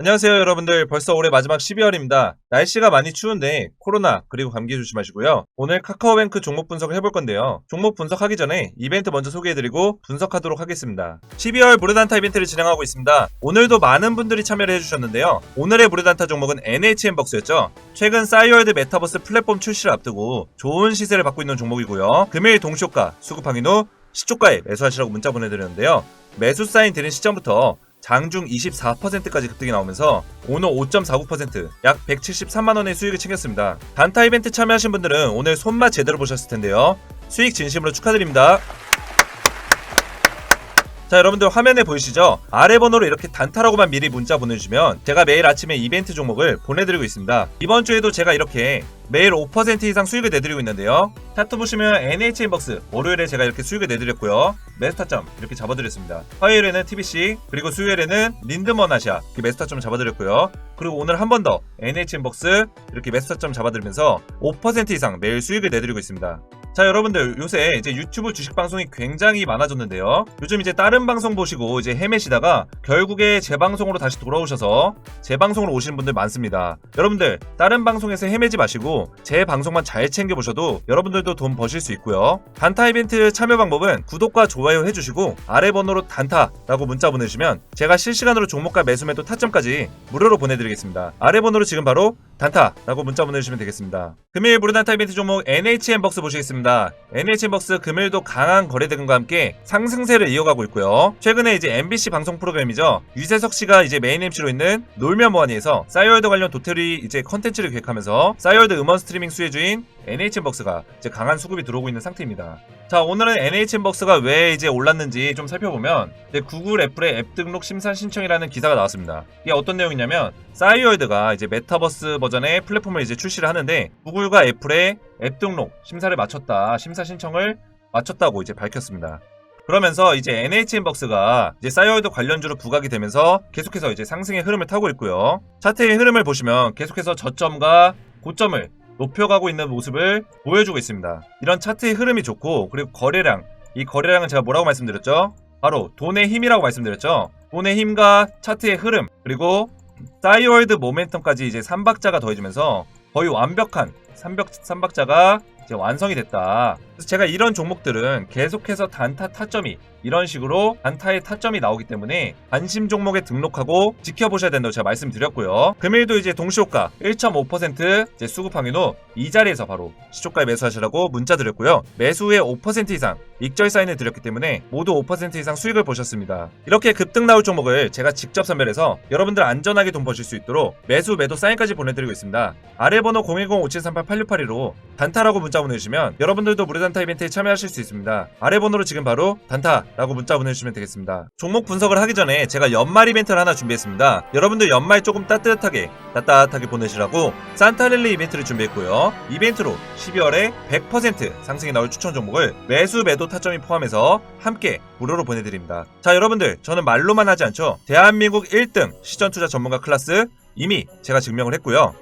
안녕하세요 여러분들. 벌써 올해 마지막 12월입니다. 날씨가 많이 추운데 코로나 그리고 감기 조심하시고요. 오늘 카카오뱅크 종목 분석을 해볼 건데요. 종목 분석하기 전에 이벤트 먼저 소개해드리고 분석하도록 하겠습니다. 12월 무료단타 이벤트를 진행하고 있습니다. 오늘도 많은 분들이 참여를 해주셨는데요. 오늘의 무료단타 종목은 NHN벅스였죠. 최근 싸이월드 메타버스 플랫폼 출시를 앞두고 좋은 시세를 받고 있는 종목이고요. 금일 동시효과 수급 확인 후 시초가에 매수하시라고 문자 보내드렸는데요. 매수 사인 드린 시점부터 장중 24%까지 급등이 나오면서 오늘 5.49%약 173만원의 수익을 챙겼습니다. 단타 이벤트 참여하신 분들은 오늘 손맛 제대로 보셨을 텐데요. 수익 진심으로 축하드립니다. 자 여러분들 화면에 보이시죠? 아래 번호로 이렇게 단타라고만 미리 문자 보내주시면 제가 매일 아침에 이벤트 종목을 보내드리고 있습니다. 이번 주에도 제가 이렇게 매일 5% 이상 수익을 내드리고 있는데요. 차트 보시면 NHN벅스 월요일에 제가 이렇게 수익을 내드렸고요. 메스타점 이렇게 잡아드렸습니다. 화요일에는 TBC 그리고 수요일에는 린드먼 아시아 이렇게 메스타점 잡아드렸고요. 그리고 오늘 한 번 더 NHN벅스 이렇게 메스타점 잡아드리면서 5% 이상 매일 수익을 내드리고 있습니다. 자 여러분들 요새 이제 유튜브 주식 방송이 굉장히 많아졌는데요. 요즘 이제 다른 방송 보시고 이제 헤매시다가 결국에 제 방송으로 다시 돌아오셔서 제 방송으로 오시는 분들 많습니다. 여러분들 다른 방송에서 헤매지 마시고 제 방송만 잘 챙겨 보셔도 여러분들도 돈 버실 수 있고요. 단타 이벤트 참여 방법은 구독과 좋아요 해주시고 아래 번호로 단타라고 문자 보내주시면 제가 실시간으로 종목과 매수 매도 타점까지 무료로 보내드리겠습니다. 아래 번호로 지금 바로 단타라고 문자 보내주시면 되겠습니다. 금일 무료 단타 이벤트 종목 NHN벅스 보시겠습니다. NHN벅스 금일도 강한 거래 대금과 함께 상승세를 이어가고 있고요. 최근에 이제 MBC 방송 프로그램이죠. 유재석 씨가 이제 메인 MC로 있는 놀면 뭐하니에서 싸이월드 관련 도태리 이제 컨텐츠를 기획하면서 싸이월드 음원 스트리밍 수혜주인 NHN벅스가 이제 강한 수급이 들어오고 있는 상태입니다. 자 오늘은 NHN벅스가 왜 이제 올랐는지 좀 살펴보면 구글 애플의 앱 등록 심사 신청이라는 기사가 나왔습니다. 이게 어떤 내용이냐면 싸이월드가 이제 메타버스 버 전의 플랫폼을 이제 출시를 하는데 구글과 애플의 앱 등록 심사를 마쳤다 심사 신청을 마쳤다고 이제 밝혔습니다. 그러면서 이제 NHN벅스가 이제 싸이월드 관련주로 부각이 되면서 계속해서 이제 상승의 흐름을 타고 있고요. 차트의 흐름을 보시면 계속해서 저점과 고점을 높여가고 있는 모습을 보여주고 있습니다. 이런 차트의 흐름이 좋고 그리고 거래량 이 거래량은 제가 뭐라고 말씀드렸죠? 바로 돈의 힘이라고 말씀드렸죠. 돈의 힘과 차트의 흐름 그리고 싸이월드 모멘텀까지 이제 3박자가 더해지면서 거의 완벽한 3박, 3박자가 이제 완성이 됐다. 그래서 제가 이런 종목들은 계속해서 단타 타점이 이런 식으로 단타의 타점이 나오기 때문에 관심 종목에 등록하고 지켜보셔야 된다고 제가 말씀드렸고요. 금일도 이제 동시효과 1.5% 이제 수급 확인 후 이 자리에서 바로 시초가에 매수하시라고 문자 드렸고요. 매수 후에 5% 이상 익절 사인을 드렸기 때문에 모두 5% 이상 수익을 보셨습니다. 이렇게 급등 나올 종목을 제가 직접 선별해서 여러분들 안전하게 돈 버실 수 있도록 매수 매도 사인까지 보내드리고 있습니다. 아래 번호 010-5738-8682로 단타라고 문자 보내주시면 여러분들도 무료 단타 이벤트에 참여하실 수 있습니다. 아래 번호로 지금 바로 단타라고 문자 보내주시면 되겠습니다. 종목 분석을 하기 전에 제가 연말 이벤트를 하나 준비했습니다. 여러분들 연말 조금 따뜻하게 따뜻하게 보내시라고 산타랠리 이벤트를 준비했고요. 이벤트로 12월에 100% 상승이 나올 추천 종목을 매수 매도 타점이 포함해서 함께 무료로 보내드립니다. 자 여러분들 저는 말로만 하지 않죠. 대한민국 1등 시전투자 전문가 클래스 이미 제가 증명을 했고요.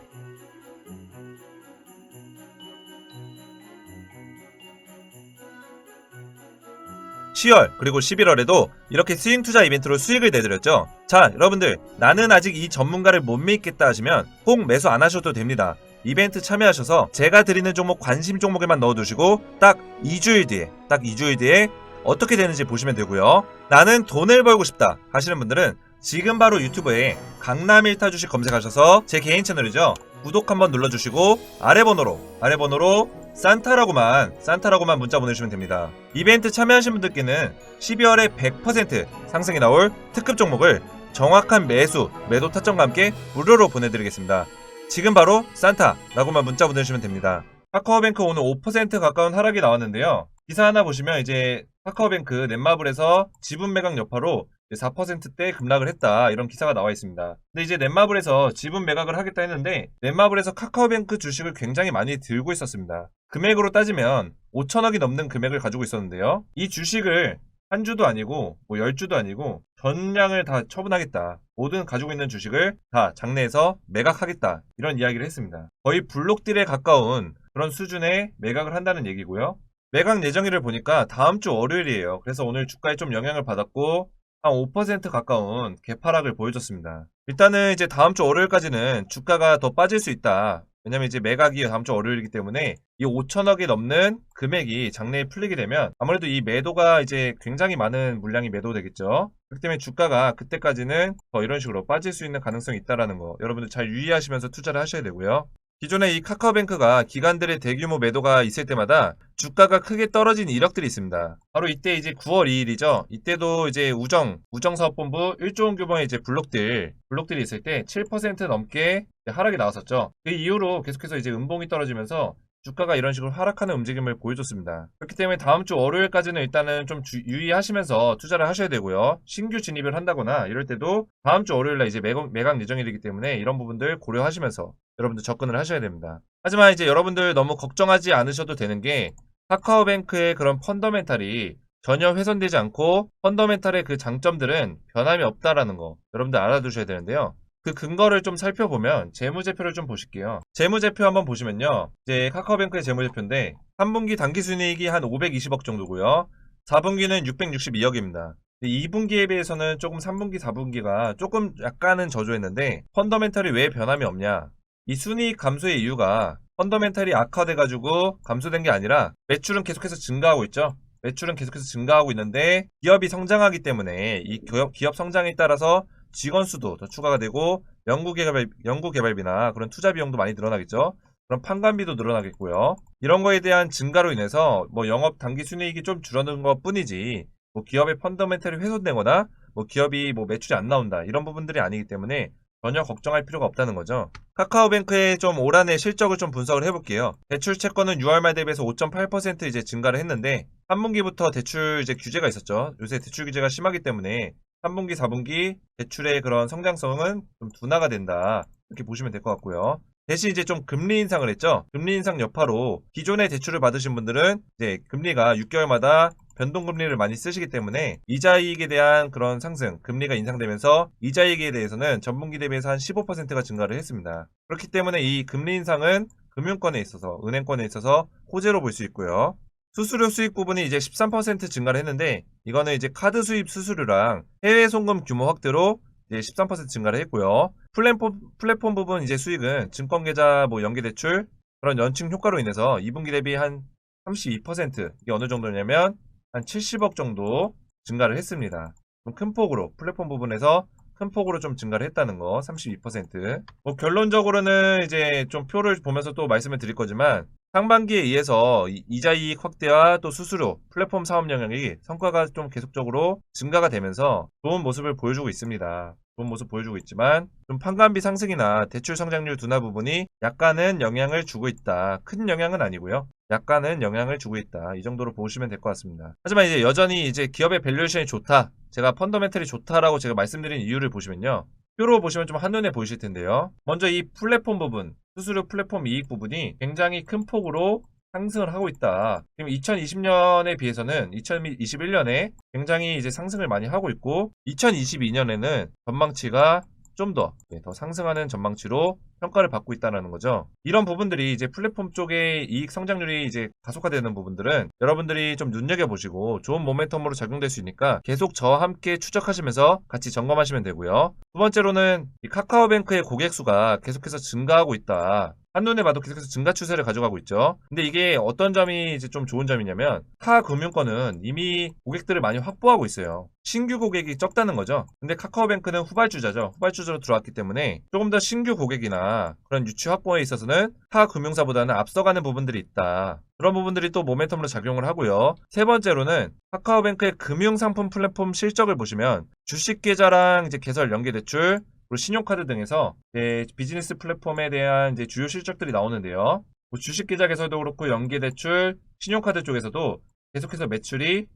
(10월) 그리고 (11월에도) 이렇게 스윙 투자 이벤트로 수익을 내드렸죠. 자 여러분들 나는 아직 이 전문가를 못 믿겠다 하시면 꼭 매수 안 하셔도 됩니다. 이벤트 참여하셔서 제가 드리는 종목 관심 종목에만 넣어두시고 딱 2주일 뒤에 딱 2주일 뒤에 어떻게 되는지 보시면 되고요. 나는 돈을 벌고 싶다 하시는 분들은 지금 바로 유튜브에 강남 일타 주식 검색하셔서 제 개인 채널이죠. 구독 한번 눌러주시고 아래 번호로 아래 번호로 산타라고만 산타라고만 문자 보내주시면 됩니다. 이벤트 참여하신 분들께는 12월에 100% 상승이 나올 특급 종목을 정확한 매수 매도 타점과 함께 무료로 보내드리겠습니다. 지금 바로 산타라고만 문자 보내주시면 됩니다. 카카오뱅크 오늘 5% 가까운 하락이 나왔는데요. 기사 하나 보시면 이제 카카오뱅크 넷마블에서 지분 매각 여파로 4%대 급락을 했다 이런 기사가 나와 있습니다. 근데 이제 넷마블에서 지분 매각을 하겠다 했는데 넷마블에서 카카오뱅크 주식을 굉장히 많이 들고 있었습니다. 금액으로 따지면 5천억이 넘는 금액을 가지고 있었는데요. 이 주식을 한 주도 아니고 뭐열 주도 아니고 전량을 다 처분하겠다. 모든 가지고 있는 주식을 다 장내에서 매각하겠다. 이런 이야기를 했습니다. 거의 블록딜에 가까운 그런 수준의 매각을 한다는 얘기고요. 매각 예정일을 보니까 다음 주 월요일이에요. 그래서 오늘 주가에 좀 영향을 받았고 한 5% 가까운 개파락을 보여줬습니다. 일단은 이제 다음 주 월요일까지는 주가가 더 빠질 수 있다. 왜냐면 이제 매각이 다음 주 월요일이기 때문에 이 5천억이 넘는 금액이 장내에 풀리게 되면 아무래도 이 매도가 이제 굉장히 많은 물량이 매도되겠죠. 그렇기 때문에 주가가 그때까지는 더 이런 식으로 빠질 수 있는 가능성이 있다라는 거 여러분들 잘 유의하시면서 투자를 하셔야 되고요. 기존에 이 카카오뱅크가 기관들의 대규모 매도가 있을 때마다 주가가 크게 떨어진 이력들이 있습니다. 바로 이때 이제 9월 2일이죠. 이때도 이제 우정, 우정사업본부 1조 원 규모의 이제 블록들, 블록들이 있을 때 7% 넘게 하락이 나왔었죠. 그 이후로 계속해서 이제 음봉이 떨어지면서 주가가 이런 식으로 하락하는 움직임을 보여줬습니다. 그렇기 때문에 다음 주 월요일까지는 일단은 좀 주- 유의하시면서 투자를 하셔야 되고요. 신규 진입을 한다거나 이럴 때도 다음 주 월요일날 이제 매각, 매각 예정이 되기 때문에 이런 부분들 고려하시면서 여러분들 접근을 하셔야 됩니다. 하지만 이제 여러분들 너무 걱정하지 않으셔도 되는 게 카카오뱅크의 그런 펀더멘탈이 전혀 훼손되지 않고 펀더멘탈의 그 장점들은 변함이 없다라는 거 여러분들 알아두셔야 되는데요. 그 근거를 좀 살펴보면 재무제표를 좀 보실게요. 재무제표 한번 보시면요. 이제 카카오뱅크의 재무제표인데 3분기 당기순이익이 한 520억 정도고요. 4분기는 662억입니다. 2분기에 비해서는 조금 3분기, 4분기가 조금 약간은 저조했는데 펀더멘탈이 왜 변함이 없냐? 이 순이익 감소의 이유가 펀더멘탈이 악화돼가지고 감소된 게 아니라 매출은 계속해서 증가하고 있죠. 매출은 계속해서 증가하고 있는데 기업이 성장하기 때문에 이 기업, 기업 성장에 따라서 직원 수도 더 추가가 되고 연구개발, 연구개발비나 그런 투자 비용도 많이 늘어나겠죠. 그럼 판관비도 늘어나겠고요. 이런 거에 대한 증가로 인해서 뭐 영업 단기 순이익이 좀 줄어든 것 뿐이지 뭐 기업의 펀더멘탈이 훼손되거나 뭐 기업이 뭐 매출이 안 나온다 이런 부분들이 아니기 때문에 전혀 걱정할 필요가 없다는 거죠. 카카오뱅크의 좀 올 한해 실적을 좀 분석을 해볼게요. 대출 채권은 6월 말 대비해서 5.8% 이제 증가를 했는데 3분기부터 대출 이제 규제가 있었죠. 요새 대출 규제가 심하기 때문에 3분기, 4분기 대출의 그런 성장성은 좀 둔화가 된다. 이렇게 보시면 될 것 같고요. 대신 이제 좀 금리 인상을 했죠. 금리 인상 여파로 기존의 대출을 받으신 분들은 이제 금리가 6개월마다 변동금리를 많이 쓰시기 때문에 이자이익에 대한 그런 상승, 금리가 인상되면서 이자이익에 대해서는 전분기 대비해서 한 15%가 증가를 했습니다. 그렇기 때문에 이 금리 인상은 금융권에 있어서, 은행권에 있어서 호재로 볼 수 있고요. 수수료 수익 부분이 이제 13% 증가를 했는데 이거는 이제 카드 수입 수수료랑 해외 송금 규모 확대로 이제 13% 증가를 했고요. 플랫폼, 플랫폼 부분 이제 수익은 증권 계좌 뭐 연계 대출 그런 연층 효과로 인해서 2분기 대비 한 32% 이게 어느 정도냐면 한 70억 정도 증가를 했습니다. 좀큰 폭으로 플랫폼 부분에서 큰 폭으로 좀 증가를 했다는 거 32%. 뭐 결론적으로는 이제 좀 표를 보면서 또 말씀을 드릴 거지만 상반기에 의해서 이- 이자 이익 확대와 또 수수료, 플랫폼 사업 영역이 성과가 좀 계속적으로 증가가 되면서 좋은 모습을 보여주고 있습니다. 좋은 모습 보여주고 있지만 좀 판관비 상승이나 대출 성장률 둔화 부분이 약간은 영향을 주고 있다. 큰 영향은 아니고요. 약간은 영향을 주고 있다. 이 정도로 보시면 될 것 같습니다. 하지만 이제 여전히 이제 기업의 밸류에이션이 좋다. 제가 펀더멘털이 좋다라고 제가 말씀드린 이유를 보시면요. 표로 보시면 좀 한눈에 보이실 텐데요. 먼저 이 플랫폼 부분, 수수료 플랫폼 이익 부분이 굉장히 큰 폭으로 상승을 하고 있다. 지금 2020년에 비해서는 2021년에 굉장히 이제 상승을 많이 하고 있고 2022년에는 전망치가 좀 더 더 상승하는 전망치로 평가를 받고 있다는 거죠. 이런 부분들이 이제 플랫폼 쪽의 이익 성장률이 이제 가속화되는 부분들은 여러분들이 좀 눈여겨보시고 좋은 모멘텀으로 작용될 수 있으니까 계속 저와 함께 추적하시면서 같이 점검하시면 되고요. 두 번째로는 이 카카오뱅크의 고객 수가 계속해서 증가하고 있다. 한눈에 봐도 계속해서 증가 추세를 가져가고 있죠. 근데 이게 어떤 점이 이제 좀 좋은 점이냐면 타 금융권은 이미 고객들을 많이 확보하고 있어요. 신규 고객이 적다는 거죠. 근데 카카오뱅크는 후발주자죠. 후발주자로 들어왔기 때문에 조금 더 신규 고객이나 그런 유치 확보에 있어서는 타 금융사보다는 앞서가는 부분들이 있다. 그런 부분들이 또 모멘텀으로 작용을 하고요. 세 번째로는 카카오뱅크의 금융상품 플랫폼 실적을 보시면 주식 계좌랑 이제 개설 연계 대출 그리고 신용카드 등에서 이제 비즈니스 플랫폼에 대한 주요 실적들이 나오는데요. 뭐 주식 계좌 개설도 그렇고 연계 대출, 신용카드 쪽에서도 계속해서 매출이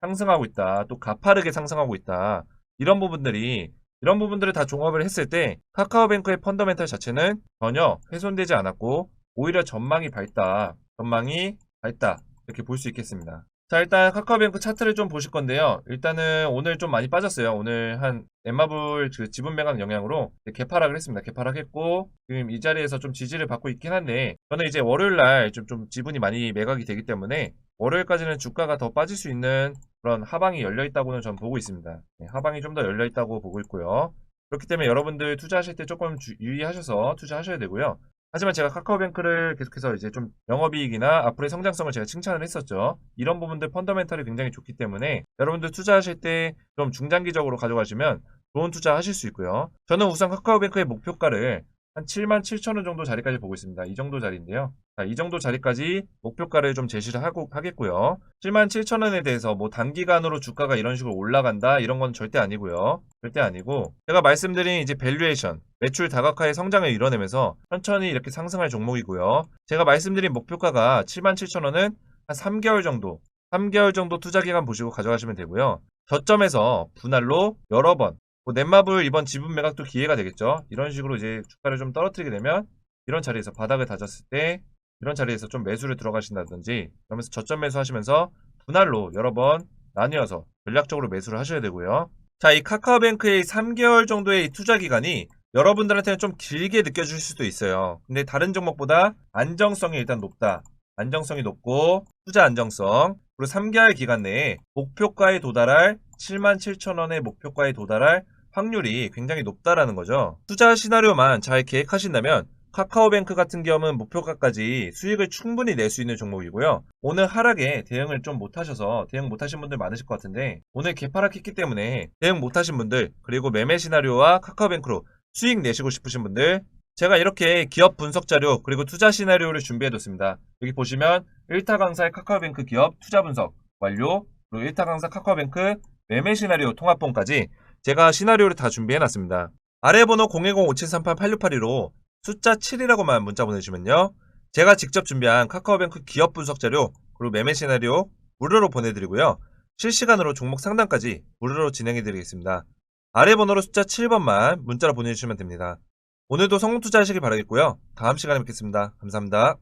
상승하고 있다. 또 가파르게 상승하고 있다. 이런 부분들이 이런 부분들을 다 종합을 했을 때 카카오뱅크의 펀더멘탈 자체는 전혀 훼손되지 않았고 오히려 전망이 밝다. 전망이 밝다. 이렇게 볼 수 있겠습니다. 자, 일단 카카오뱅크 차트를 좀 보실 건데요. 일단은 오늘 좀 많이 빠졌어요. 오늘 한 엠마블 그 지분 매각 영향으로 개파락을 했습니다. 개파락했고 지금 이 자리에서 좀 지지를 받고 있긴 한데 저는 이제 월요일 날좀 좀 지분이 많이 매각이 되기 때문에 월요일까지는 주가가 더 빠질 수 있는 그런 하방이 열려 있다고는 전 보고 있습니다. 네, 하방이 좀 더 열려 있다고 보고 있고요. 그렇기 때문에 여러분들 투자하실 때 조금 주- 유의하셔서 투자하셔야 되고요. 하지만 제가 카카오뱅크를 계속해서 이제 좀 영업이익이나 앞으로의 성장성을 제가 칭찬을 했었죠. 이런 부분들 펀더멘탈이 굉장히 좋기 때문에 여러분들 투자하실 때 좀 중장기적으로 가져가시면 좋은 투자 하실 수 있고요. 저는 우선 카카오뱅크의 목표가를 한 7만 7천 원 정도 자리까지 보고 있습니다. 이 정도 자리인데요. 자, 이 정도 자리까지 목표가를 좀 제시를 하고 하겠고요. 7만 7천 원에 대해서 뭐 단기간으로 주가가 이런 식으로 올라간다 이런 건 절대 아니고요. 절대 아니고 제가 말씀드린 이제 밸류에이션 매출 다각화의 성장을 이뤄내면서 천천히 이렇게 상승할 종목이고요. 제가 말씀드린 목표가가 7만 7천 원은 한 3개월 정도 3개월 정도 투자 기간 보시고 가져가시면 되고요. 저점에서 분할로 여러 번 뭐 넷마블 이번 지분 매각도 기회가 되겠죠. 이런 식으로 이제 주가를 좀 떨어뜨리게 되면 이런 자리에서 바닥을 다졌을 때 이런 자리에서 좀 매수를 들어가신다든지 그러면서 저점 매수하시면서 분할로 여러 번 나뉘어서 전략적으로 매수를 하셔야 되고요. 자, 이 카카오뱅크의 3개월 정도의 이 투자 기간이 여러분들한테는 좀 길게 느껴질 수도 있어요. 근데 다른 종목보다 안정성이 일단 높다. 안정성이 높고 투자 안정성 그리고 3개월 기간 내에 목표가에 도달할 7만 7천 원의 목표가에 도달할 확률이 굉장히 높다라는 거죠. 투자 시나리오만 잘 계획하신다면 카카오뱅크 같은 경우는 목표가까지 수익을 충분히 낼 수 있는 종목이고요. 오늘 하락에 대응을 좀 못하셔서 대응 못하신 분들 많으실 것 같은데 오늘 개파락했기 때문에 대응 못하신 분들 그리고 매매 시나리오와 카카오뱅크로 수익 내시고 싶으신 분들 제가 이렇게 기업 분석 자료 그리고 투자 시나리오를 준비해뒀습니다. 여기 보시면 1타 강사의 카카오뱅크 기업 투자 분석 완료 그리고 1타 강사 카카오뱅크 매매 시나리오 통합본까지 제가 시나리오를 다 준비해놨습니다. 아래 번호 010-5738-8682로 숫자 7이라고만 문자 보내주시면요. 제가 직접 준비한 카카오뱅크 기업 분석 자료 그리고 매매 시나리오 무료로 보내드리고요. 실시간으로 종목 상담까지 무료로 진행해드리겠습니다. 아래 번호로 숫자 7번만 문자로 보내주시면 됩니다. 오늘도 성공 투자하시길 바라겠고요. 다음 시간에 뵙겠습니다. 감사합니다.